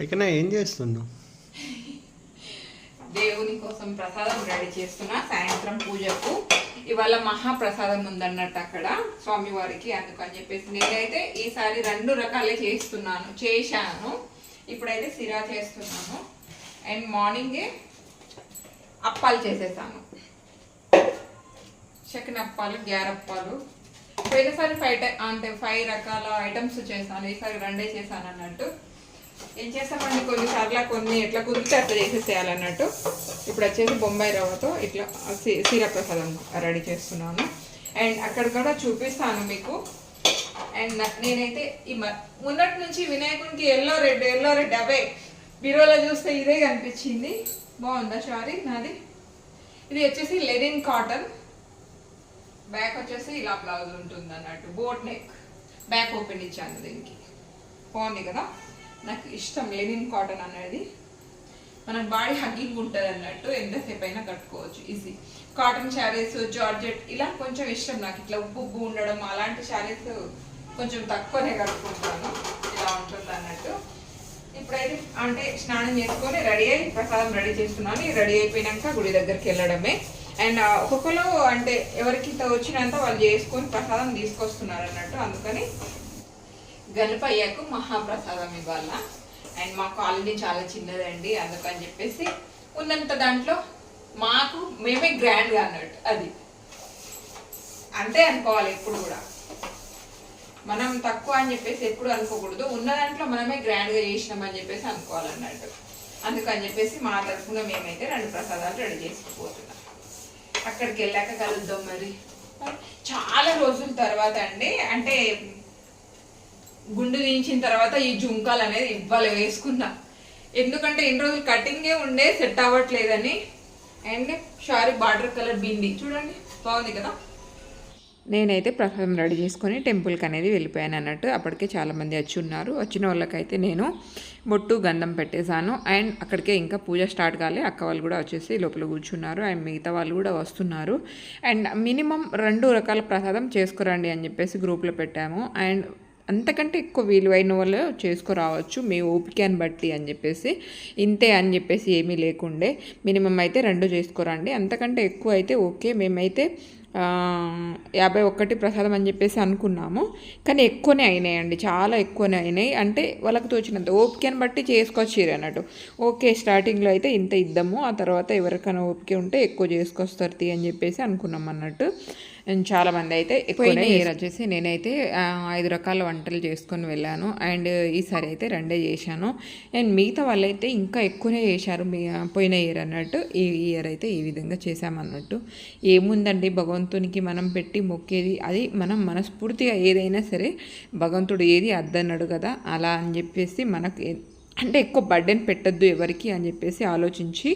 పైకనా ఏం చేస్తున్నావు? దేవుని కోసం ప్రసాదం రెడీ చేస్తున్నా సాయంత్రం పూజకు. ఇవాళ మహాప్రసాదం ఉందన్నట్టు అక్కడ స్వామివారికి అందుకని చెప్పేసి నేనైతే ఈసారి రెండు రకాలే చేస్తున్నాను చేశాను. ఇప్పుడైతే సిరా చేస్తున్నాను. అండ్ మార్నింగే అప్పాలు చేసేసాను. శకినప్పాలు గ్యారప్పాలు పోయినసారి ఫైవ్ టై అంటే ఫైవ్ రకాల ఐటమ్స్ చేశాను ఈసారి రెండే చేశాను అన్నట్టు ఏం చేస్తామండి? కొన్నిసార్లు కొన్ని ఎట్లా కుదిరితే అట్లా చేసేసేయాలన్నట్టు ఇప్పుడు వచ్చేసి బొంబాయి రవ్వతో ఇట్లా సి- ప్రసాదం రెడీ చేస్తున్నాను. అండ్ అక్కడ కూడా చూపిస్తాను మీకు. అండ్ నేనైతే ఈ మ- మొన్నటి నుంచి వినాయకునికి ఎల్లో రెడ్ ఎల్లో రెడ్ అవే. బీరోలో చూస్తే ఇదే కనిపించింది. బాగుందా సారీ నాది? ఇది వచ్చేసి లెనిన్ కాటన్. బ్యాక్ వచ్చేసి ఇలా బ్లౌజ్ ఉంటుంది అన్నట్టు బోట్ నెక్. బ్యాక్ ఓపెన్ ఇచ్చాను దీనికి. బాగుంది కదా? నాకు ఇష్టం లెనిన్ కాటన్ అనేది. మనకు బాడీ హగ్గింగ్ ఉంటుంది అన్నట్టు ఎంతసేపు అయినా కట్టుకోవచ్చు ఈజీ కాటన్ శారీస్ జార్జెట్ ఇలా కొంచెం ఇష్టం నాకు. ఇట్లా ఉప్పు ఉప్పు ఉండడం అలాంటి శారీస్ కొంచెం తక్కువనే కట్టుకుంటాను. ఇలా ఉంటుంది అన్నట్టు. ఇప్పుడైతే అంటే స్నానం చేసుకొని రెడీ అయ్యి ప్రసాదం రెడీ చేస్తున్నాను. రెడీ అయిపోయినాక గుడి దగ్గరికి వెళ్ళడమే. అండ్ ఒక్కొక్కరు అంటే ఎవరికి వచ్చినంత వాళ్ళు చేసుకొని ప్రసాదం తీసుకొస్తున్నారు అన్నట్టు. అందుకని గణపయ్యకు మహాప్రసాదం ఇవ్వాల? అండ్ మా కాలనీ చాలా చిన్నదండి అందుకని చెప్పేసి ఉన్నంత దాంట్లో మాకు మేమే గ్రాండ్గా అన్నట్టు అది. అంతే అనుకోవాలి ఎప్పుడు కూడా. మనం తక్కువ అని చెప్పేసి ఎప్పుడు అనుకోకూడదు. ఉన్న దాంట్లో మనమే గ్రాండ్గా చేసినామని చెప్పేసి అనుకోవాలన్నట్టు. అందుకని చెప్పేసి మా తరఫున మేమైతే రెండు ప్రసాదాలు రెడీ చేసుకుపోతున్నాం. అక్కడికి వెళ్ళాక కలుద్దాం మరి చాలా రోజుల తర్వాత అండి అంటే గుండు దించిన తర్వాత ఈ జుంకాలు అనేది ఇవ్వాలి వేసుకున్నా. ఎందుకంటే ఇన్ని రోజులు కటింగే ఉండే set అవ్వట్లేదని. And sari border colour bindi చూడండి బాగుంది కదా? నేనైతే ప్రసాదం రెడీ చేసుకొని టెంపుల్కి అనేది వెళ్ళిపోయాను అన్నట్టు. అప్పటికే చాలామంది వచ్చి ఉన్నారు. వచ్చిన వాళ్ళకైతే నేను బొట్టు గంధం పెట్టేశాను. అండ్ అక్కడికే ఇంకా పూజ స్టార్ట్ కాలే. అక్క వాళ్ళు కూడా వచ్చేసి లోపల కూర్చున్నారు. అండ్ మిగతా వాళ్ళు కూడా వస్తున్నారు. అండ్ మినిమం రెండు రకాల ప్రసాదం చేసుకురండి అని చెప్పేసి గ్రూప్లో పెట్టాము. అండ్ అంతకంటే ఎక్కువ విలువైన వాళ్ళు చేసుకురావచ్చు. మీ ఓపికని బట్టి అని చెప్పేసి ఇంతే అని చెప్పేసి ఏమీ లేకుండే. మినిమం అయితే రెండు చేసుకోరండి. అంతకంటే ఎక్కువ అయితే ఓకే. మేమైతే యాభై ఒకటి ప్రసాదం అని చెప్పేసి అనుకున్నాము. కానీ ఎక్కువనే అయినాయండి. చాలా ఎక్కువనే అయినాయి. అంటే వాళ్ళకి తోచినంత ఓపికని బట్టి చేసుకొచ్చిర్రు అన్నట్టు. ఓకే స్టార్టింగ్లో అయితే ఇంత ఇద్దాము. ఆ తర్వాత ఎవరికైనా ఓపిక ఉంటే ఎక్కువ చేసుకొస్తారు తీ అని చెప్పేసి అనుకున్నాం అన్నట్టు. అండ్ చాలా మంది అయితే ఎక్కువనే ఇయర్ వచ్చేసి నేనైతే ఐదు రకాల వంటలు చేసుకొని వెళ్ళాను. అండ్ ఈసారి అయితే రెండే చేశాను. అండ్ మిగతా వాళ్ళైతే ఇంకా ఎక్కువనే చేశారు. పోయిన ఇయర్ అన్నట్టు. ఈ ఇయర్ అయితే ఈ విధంగా చేశామన్నట్టు. ఏముందండి? భగవంతునికి మనం పెట్టి మొక్కేది అది మనం మనస్ఫూర్తిగా ఏదైనా సరే భగవంతుడు ఏది అద్దన్నాడు కదా అలా అని చెప్పేసి మనకు అంటే ఎక్కువ బర్డెన్ పెట్టద్దు ఎవరికి అని చెప్పేసి ఆలోచించి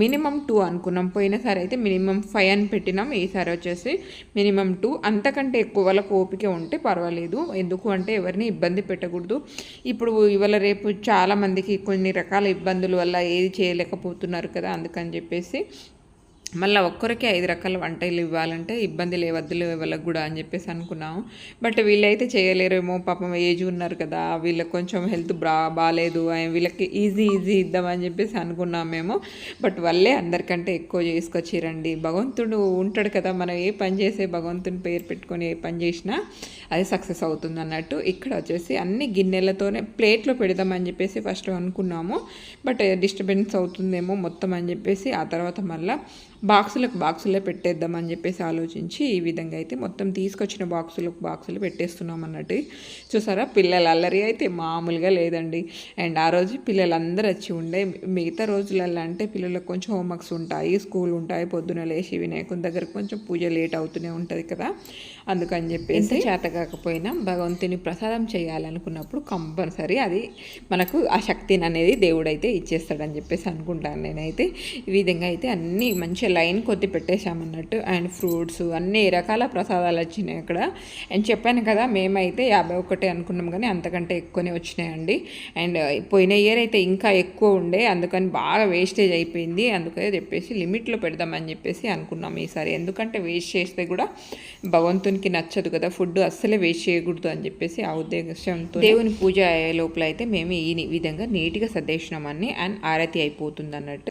మినిమం టూ అనుకున్నాం. పోయినసారి అయితే మినిమం ఫైవ్ అని పెట్టినాం. ఈసారి వచ్చేసి మినిమం టూ అంతకంటే ఎక్కువ వాళ్ళకు ఓపిక ఉంటే పర్వాలేదు. ఎందుకు అంటే ఎవరిని ఇబ్బంది పెట్టకూడదు. ఇప్పుడు ఇవాళ రేపు చాలా మందికి కొన్ని రకాల ఇబ్బందుల వల్ల ఏది చేయలేకపోతున్నారు కదా అందుకని చెప్పేసి మళ్ళీ ఒక్కరికే ఐదు రకాల వంటలు ఇవ్వాలంటే ఇబ్బంది లేవద్దులే వాళ్ళకి కూడా అని చెప్పేసి అనుకున్నాము. బట్ వీళ్ళైతే చేయలేరేమో పాపం ఏజ్ ఉన్నారు కదా వీళ్ళకి కొంచెం హెల్త్ బ్రా బాగాలేదు వీళ్ళకి ఈజీ ఈజీ ఇద్దామని చెప్పేసి అనుకున్నాం మేము. బట్ వాళ్ళే అందరికంటే ఎక్కువ చేసుకొచ్చిరండి. భగవంతుడు ఉంటాడు కదా మనం ఏ పని చేసే భగవంతుని పేరు పెట్టుకొని ఏ పని చేసినా అది సక్సెస్ అవుతుంది అన్నట్టు. ఇక్కడ వచ్చేసి అన్ని గిన్నెలతోనే ప్లేట్లో పెడదామని చెప్పేసి ఫస్ట్ అనుకున్నాము. బట్ డిస్టర్బెన్స్ అవుతుందేమో మొత్తం అని చెప్పేసి ఆ తర్వాత మళ్ళీ బాక్సులకు బాక్సులే పెట్టేద్దామని చెప్పేసి ఆలోచించి ఈ విధంగా అయితే మొత్తం తీసుకొచ్చిన బాక్సులకు బాక్సులు పెట్టేస్తున్నాం అన్నట్టు. చూసారా? పిల్లల అల్లరి అయితే మామూలుగా లేదండి. అండ్ ఆ రోజు పిల్లలందరూ వచ్చి ఉండే మిగతా రోజులలో అంటే పిల్లలకు కొంచెం హోంవర్క్స్ ఉంటాయి స్కూల్ ఉంటాయి పొద్దున లేచి వినాయకుని దగ్గర కొంచెం పూజ లేట్ అవుతూనే ఉంటుంది కదా. అందుకని చెప్పేసి చేత కాకపోయినా భగవంతుని ప్రసాదం చేయాలనుకున్నప్పుడు కంపల్సరీ అది మనకు ఆ శక్తిని అనేది దేవుడైతే ఇచ్చేస్తాడని చెప్పేసి అనుకుంటాను నేనైతే. ఈ విధంగా అయితే అన్నీ మంచిగా లైన్ కొద్ది పెట్టేశామన్నట్టు. అండ్ ఫ్రూట్స్ అన్ని రకాల ప్రసాదాలు వచ్చినాయి అక్కడ. అండ్ చెప్పాను కదా మేమైతే యాభై ఒకటే అనుకున్నాం కానీ అంతకంటే ఎక్కువనే వచ్చినాయండి. అండ్ పోయిన ఇయర్ అయితే ఇంకా ఎక్కువ ఉండే అందుకని బాగా వేస్టేజ్ అయిపోయింది. అందుకని చెప్పేసి లిమిట్లో పెడదామని చెప్పేసి అనుకున్నాం ఈసారి. ఎందుకంటే వేస్ట్ చేస్తే కూడా భగవంతునికి నచ్చదు కదా ఫుడ్ అస్సలే వేస్ట్ చేయకూడదు అని చెప్పేసి ఆ ఉద్దేశంతో దేవుని పూజ అయ్యే లోపల అయితే మేము ఈ విధంగా నీట్గా సర్దేసినామని అండ్ ఆరతి అయిపోతుంది అన్నట్టు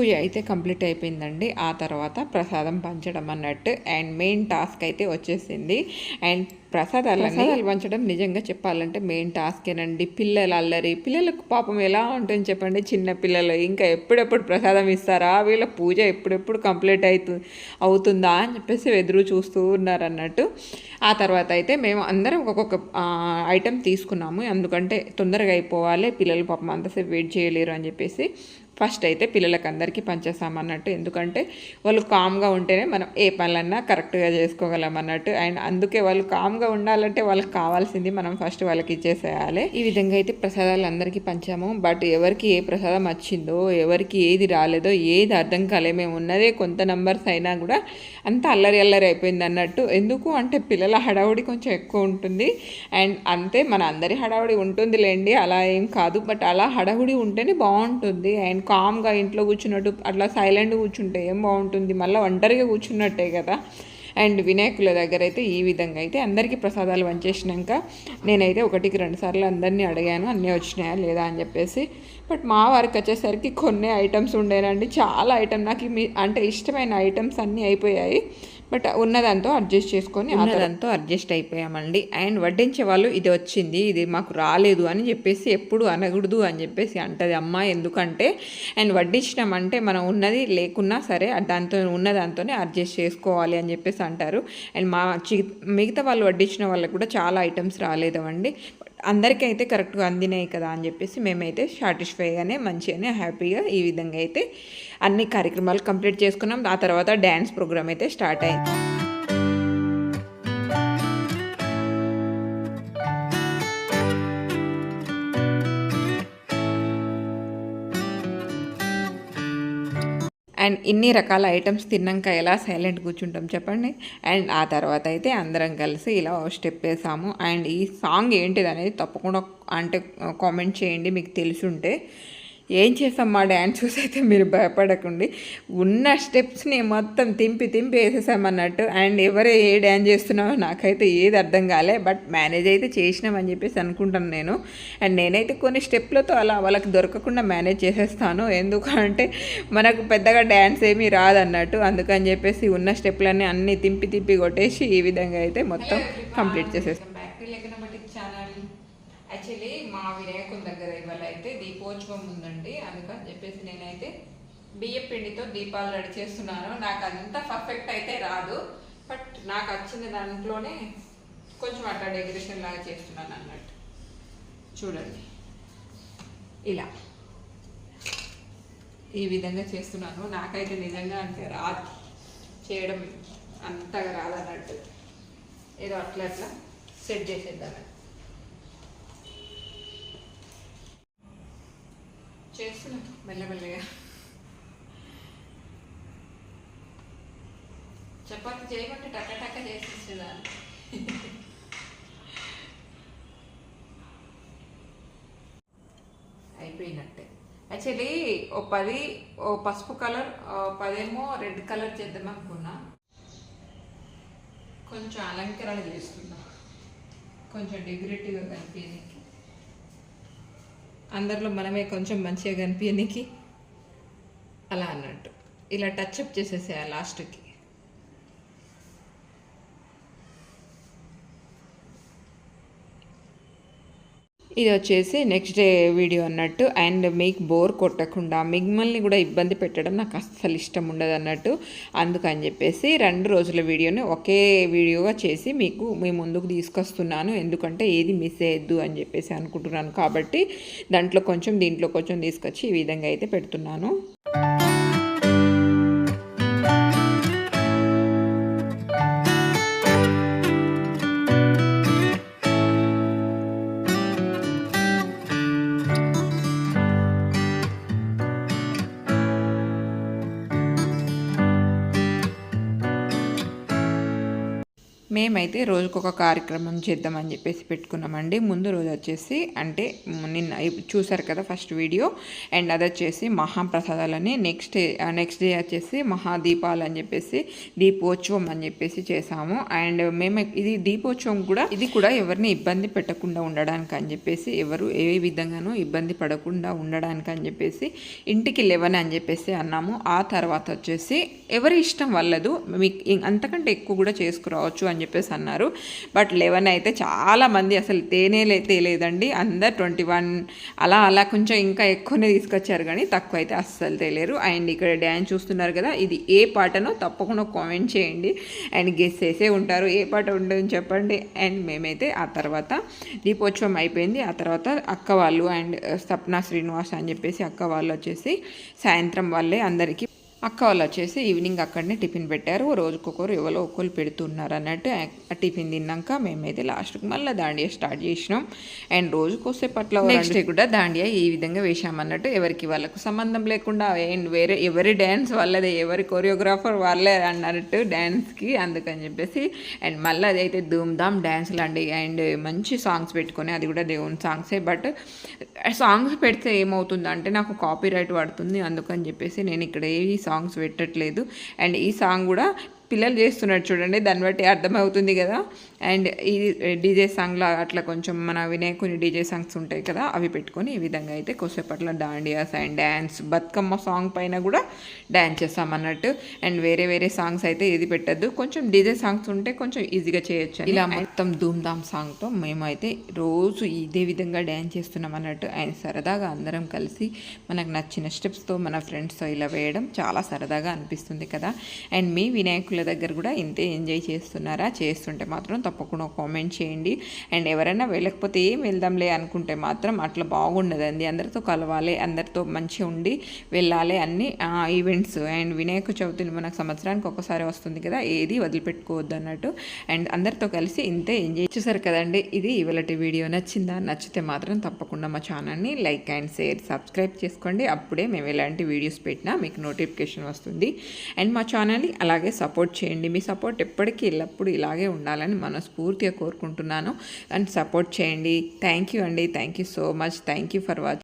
పూజ అయితే కంప్లీట్ అయిపోయిందండి. ఆ తర్వాత ప్రసాదం పంచడం అన్నట్టు. అండ్ మెయిన్ టాస్క్ అయితే వచ్చేసింది. అండ్ ప్రసాదాలు. పంచడం నిజంగా చెప్పాలంటే మెయిన్ టాస్కేనండి పిల్లలు అల్లరి. పిల్లలకు పాపం ఎలా ఉంటుంది చెప్పండి? చిన్న పిల్లలు ఇంకా ఎప్పుడెప్పుడు ప్రసాదం ఇస్తారా? వీళ్ళ పూజ ఎప్పుడెప్పుడు కంప్లీట్ అవుతు అవుతుందా అని చెప్పేసి ఎదురు చూస్తూ ఉన్నారు అన్నట్టు. ఆ తర్వాత అయితే మేము అందరం ఒక్కొక్క ఐటెం తీసుకున్నాము. ఎందుకంటే తొందరగా అయిపోవాలి. పిల్లలు పాపం అంతసేపు వెయిట్ చేయలేరు అని చెప్పేసి. ఫస్ట్ అయితే పిల్లలకి అందరికీ పంచేస్తామన్నట్టు ఎందుకంటే వాళ్ళు కామ్గా ఉంటేనే మనం ఏ పనులన్నా కరెక్ట్గా చేసుకోగలం అన్నట్టు. అండ్ అందుకే వాళ్ళు కామ్గా ఉండాలంటే వాళ్ళకి కావాల్సింది మనం ఫస్ట్ వాళ్ళకి ఇచ్చేసేయాలి. ఈ విధంగా అయితే ప్రసాదాలు అందరికీ పంచాము. బట్ ఎవరికి ఏ ప్రసాదం వచ్చిందో ఎవరికి ఏది రాలేదో ఏది అర్థం కాలే మేము ఉన్నదే కొంత నంబర్స్ అయినా కూడా అంత అల్లరి అల్లరి అయిపోయింది అన్నట్టు. ఎందుకు అంటే పిల్లల హడావుడి కొంచెం ఎక్కువ ఉంటుంది. అండ్ అంతే మన అందరి హడావుడి ఉంటుందిలేండి. అలా ఏం కాదు. బట్ అలా హడావుడి ఉంటేనే బాగుంటుంది. అండ్ కామ్గా ఇంట్లో కూర్చున్నట్టు అట్లా సైలెంట్గా కూర్చుంటే ఏం బాగుంటుంది? మళ్ళీ ఒంటరిగా కూర్చున్నట్టే కదా? అండ్ వినాయకుల దగ్గర అయితే ఈ విధంగా అయితే అందరికీ ప్రసాదాలు పంచేసినాక నేనైతే ఒకటికి రెండు సార్లు అందరినీ అడిగాను అన్నీ వచ్చినాయా లేదా? అని చెప్పేసి. బట్ మా వారికి వచ్చేసరికి కొన్ని ఐటమ్స్ ఉండేనండి. చాలా ఐటమ్ నాకు మీ అంటే ఇష్టమైన ఐటమ్స్ అన్నీ అయిపోయాయి. బట్ ఉన్నదంతో అడ్జస్ట్ చేసుకొని ఉన్నదంతో అడ్జస్ట్ అయిపోయామండి. అండ్ వడ్డించే వాళ్ళు ఇది వచ్చింది ఇది మాకు రాలేదు అని చెప్పేసి ఎప్పుడు అనకూడదు అని చెప్పేసి అంటది అమ్మ. ఎందుకంటే అండ్ వడ్డించడం అంటే మనం ఉన్నది లేకున్నా సరే దాంతో ఉన్న దాంతోనే అడ్జస్ట్ చేసుకోవాలి అని చెప్పేసి అంటారు. అండ్ మా చి- మిగతా వాళ్ళు వడ్డించిన వాళ్ళకి కూడా చాలా ఐటమ్స్ రాలేదండి అందరికీ అయితే కరెక్ట్గా అందినాయి కదా అని చెప్పేసి మేమైతే సాటిస్ఫైగానే మంచిగానే హ్యాపీగా ఈ విధంగా అయితే అన్ని కార్యక్రమాలు కంప్లీట్ చేసుకున్నాం. ఆ తర్వాత డ్యాన్స్ ప్రోగ్రామ్ అయితే స్టార్ట్ అయింది. అండ్ ఇన్ని రకాల ఐటమ్స్ తిన్నాక ఎలా సైలెంట్ కూర్చుంటాం చెప్పండి. అండ్ ఆ తర్వాత అయితే అందరం కలిసి ఇలా స్టెప్ వేసాము. అండ్ ఈ సాంగ్ ఏంటిది అనేది తప్పకుండా అంటే కామెంట్ చేయండి మీకు తెలిసి ఉంటే ఏం చేస్తాం? మా డ్యాన్సెస్ అయితే మీరు భయపడకండి. ఉన్న స్టెప్స్ని మొత్తం తింపి తింపి వేసేసామన్నట్టు అండ్ ఎవరు ఏ డ్యాన్స్ చేస్తున్నామో నాకైతే ఏది అర్థం కాలే. బట్ మేనేజ్ అయితే చేసినామని చెప్పేసి అనుకుంటాను నేను. అండ్ నేనైతే కొన్ని స్టెప్లతో అలా వాళ్ళకి దొరకకుండా మేనేజ్ చేసేస్తాను. ఎందుకంటే మనకు పెద్దగా డ్యాన్స్ ఏమీ రాదన్నట్టు. అందుకని చెప్పేసి ఉన్న స్టెప్లన్నీ అన్నీ తింపి తిప్పి కొట్టేసి ఈ విధంగా అయితే మొత్తం కంప్లీట్ చేసేస్తాం. ఛానల్ యాక్చువల్లీ మా వినాయకుని దగ్గర ఇవాళ అయితే దీపోత్సవం ఉందండి. చెప్పేసి నేనైతే బియ్యం పిండితో దీపాలు రెడీ చేస్తున్నాను. నాకు అంత పర్ఫెక్ట్ అయితే రాదు. బట్ నాకు వచ్చిన దాంట్లోనే కొంచెం అట్లా డెకరేషన్ లాగా చేస్తున్నాను అన్నట్టు. చూడండి. ఇలా. ఈ విధంగా చేస్తున్నాను. నాకైతే నిజంగా అంటే రాదు. చేయడం అంతగా రాదన్నట్టు. ఏదో అట్లా అట్లా సెట్ చేసేద్దామని. చేస్తున్నాం. మెల్లమెల్లగా చపాతి చేయమంటే టక్క టక్క చేసేసేదాన్ని. అయిపోయినట్టే. యాక్చువల్లీ ఓ పది ఓ పసుపు కలర్ పదేమో రెడ్ కలర్ చేద్దాం అనుకున్నా. కొంచెం అలంకరణ చేస్తున్నా. కొంచెం డెకరేటివ్గా కనిపించింది. అందరిలో మనమే కొంచెం మంచిగా కనిపించడానికి అలా అన్నట్టు. ఇలా టచ్అప్ చేసేసేయాలి లాస్ట్కి ఇది వచ్చేసి నెక్స్ట్ డే వీడియో అన్నట్టు. అండ్ మీకు బోర్ కొట్టకుండా మిమ్మల్ని కూడా ఇబ్బంది పెట్టడం నాకు అస్సలు ఇష్టం ఉండదు అన్నట్టు. అందుకని చెప్పేసి రెండు రోజుల వీడియోని ఒకే వీడియోగా చేసి మీకు మీ ముందుకు తీసుకొస్తున్నాను. ఎందుకంటే ఏది మిస్ అయ్యద్దు అని చెప్పేసి అనుకుంటున్నాను కాబట్టి దాంట్లో కొంచెం దీంట్లో కొంచెం తీసుకొచ్చి ఈ విధంగా అయితే పెడుతున్నాను. మేమైతే రోజుకొక కార్యక్రమం చేద్దామని చెప్పేసి పెట్టుకున్నామండి. ముందు రోజు వచ్చేసి అంటే నిన్న చూసారు కదా ఫస్ట్ వీడియో. అండ్ అది వచ్చేసి మహాప్రసాదాలని నెక్స్ట్ నెక్స్ట్ డే వచ్చేసి మహాదీపాలు అని చెప్పేసి దీపోత్సవం అని చెప్పేసి చేసాము. అండ్ మేము ఇది దీపోత్సవం కూడా ఇది కూడా ఎవరిని ఇబ్బంది పెట్టకుండా ఉండడానికి అని చెప్పేసి ఎవరు ఏ విధంగానూ ఇబ్బంది పడకుండా ఉండడానికి అని చెప్పేసి ఇంటికి లెవెన్ అని చెప్పేసి అన్నాము. ఆ తర్వాత వచ్చేసి ఎవరి ఇష్టం వల్లదు మీకు అంతకంటే ఎక్కువ కూడా చేసుకురావచ్చు అని చెప్పేసి అన్నారు. బట్ లెవెన్ అయితే చాలామంది అసలు తేనేలే తేలేదండి. అందరు ట్వంటీ వన్ అలా అలా కొంచెం ఇంకా ఎక్కువనే తీసుకొచ్చారు కానీ తక్కువ అయితే అస్సలు తేలేరు. అండ్ ఇక్కడ డ్యాన్స్ చూస్తున్నారు కదా ఇది ఏ పాటనో తప్పకుండా కామెంట్ చేయండి. అండ్ గెస్ చేసే ఉంటారు. ఏ పాట ఉండదని చెప్పండి. అండ్ మేమైతే ఆ తర్వాత దీపోత్సవం అయిపోయింది. ఆ తర్వాత అక్క వాళ్ళు అండ్ సప్న శ్రీనివాస్ అని చెప్పేసి అక్క వాళ్ళు వచ్చేసి సాయంత్రం వాళ్ళే అందరికీ అక్క వాళ్ళు వచ్చేసి ఈవినింగ్ అక్కడనే టిఫిన్ పెట్టారు. రోజుకొకరు ఎవరో ఒకరు పెడుతున్నారు అన్నట్టు ఆ టిఫిన్ తిన్నాక మేమైతే లాస్ట్కి మళ్ళీ దాండియా స్టార్ట్ చేసినాం. అండ్ రోజుకొస్తే పట్ల నెక్స్ట్ డే కూడా దాండియా ఈ విధంగా వేసామన్నట్టు ఎవరికి వాళ్ళకు సంబంధం లేకుండా అండ్ వేరే ఎవరి డ్యాన్స్ వాళ్ళదే ఎవరి కొరియోగ్రాఫర్ వాళ్ళే అన్నట్టు డ్యాన్స్కి అందుకని చెప్పేసి అండ్ మళ్ళీ అదైతే ధూమ్ ధామ్ డ్యాన్స్లు అండి. అండ్ మంచి సాంగ్స్ పెట్టుకొని అది కూడా దేవుని సాంగ్సే బట్ సాంగ్స్ పెడితే ఏమవుతుందంటే నాకు కాపీ రైట్ పడుతుంది అందుకని చెప్పేసి నేను ఇక్కడ ఏ సాంగ్స్ పెట్టట్లేదు. అండ్ ఈ సాంగ్ కూడా పిల్లలు చేస్తున్నారు చూడండి దాన్ని బట్టి అర్థమవుతుంది కదా. అండ్ ఈ డీజే సాంగ్లో అట్లా కొంచెం మన వినాయకుని డీజే సాంగ్స్ ఉంటాయి కదా అవి పెట్టుకొని ఈ విధంగా అయితే కొద్దిసేపట్లో dandiyas and dance Bathukamma song పైన కూడా డ్యాన్స్ చేస్తాం అన్నట్టు అండ్ వేరే వేరే సాంగ్స్ అయితే ఇది పెట్టద్దు కొంచెం డీజే సాంగ్స్ ఉంటే కొంచెం ఈజీగా చేయొచ్చు ఇలా మొత్తం ధూమ్ ధామ్ సాంగ్తో మేమైతే రోజు ఇదే విధంగా డ్యాన్స్ చేస్తున్నాం అన్నట్టు అండ్ సరదాగా అందరం కలిసి మనకు నచ్చిన స్టెప్స్తో మన ఫ్రెండ్స్తో ఇలా వేయడం చాలా సరదాగా అనిపిస్తుంది కదా. అండ్ మీ వినాయకుల దగ్గర కూడా ఇంతే ఎంజాయ్ చేస్తున్నారా? చేస్తుంటే మాత్రం తప్పకుండా కామెంట్ చేయండి. అండ్ ఎవరైనా వెళ్ళకపోతే ఏం వెళ్దాంలే అనుకుంటే మాత్రం అట్లా బాగుండదండి. అందరితో కలవాలి అందరితో మంచిగా ఉండి వెళ్ళాలి అన్ని ఈవెంట్స్. అండ్ వినాయక చవితిని మనకు సంవత్సరానికి ఒకసారి వస్తుంది కదా ఏది వదిలిపెట్టుకోవద్దు అన్నట్టు. అండ్ అందరితో కలిసి ఇంతే ఎంజాయ్ చేశారు కదండి. ఇది ఇవాళ వీడియో నచ్చిందా? నచ్చితే మాత్రం తప్పకుండా మా ఛానల్ని లైక్ అండ్ షేర్ సబ్స్క్రైబ్ చేసుకోండి. అప్పుడే మేము ఎలాంటి వీడియోస్ పెట్టినా మీకు నోటిఫికేషన్ వస్తుంది. అండ్ మా ఛానల్ని అలాగే సపోర్ట్ సపోర్ట్ చేయండి. మీ సపోర్ట్ ఎప్పటికీ ఎల్లప్పుడూ ఇలాగే ఉండాలని మనస్ఫూర్తిగా కోరుకుంటున్నాను. అండ్ సపోర్ట్ చేయండి. థ్యాంక్ యూ అండి. Thank you so much thank you for watching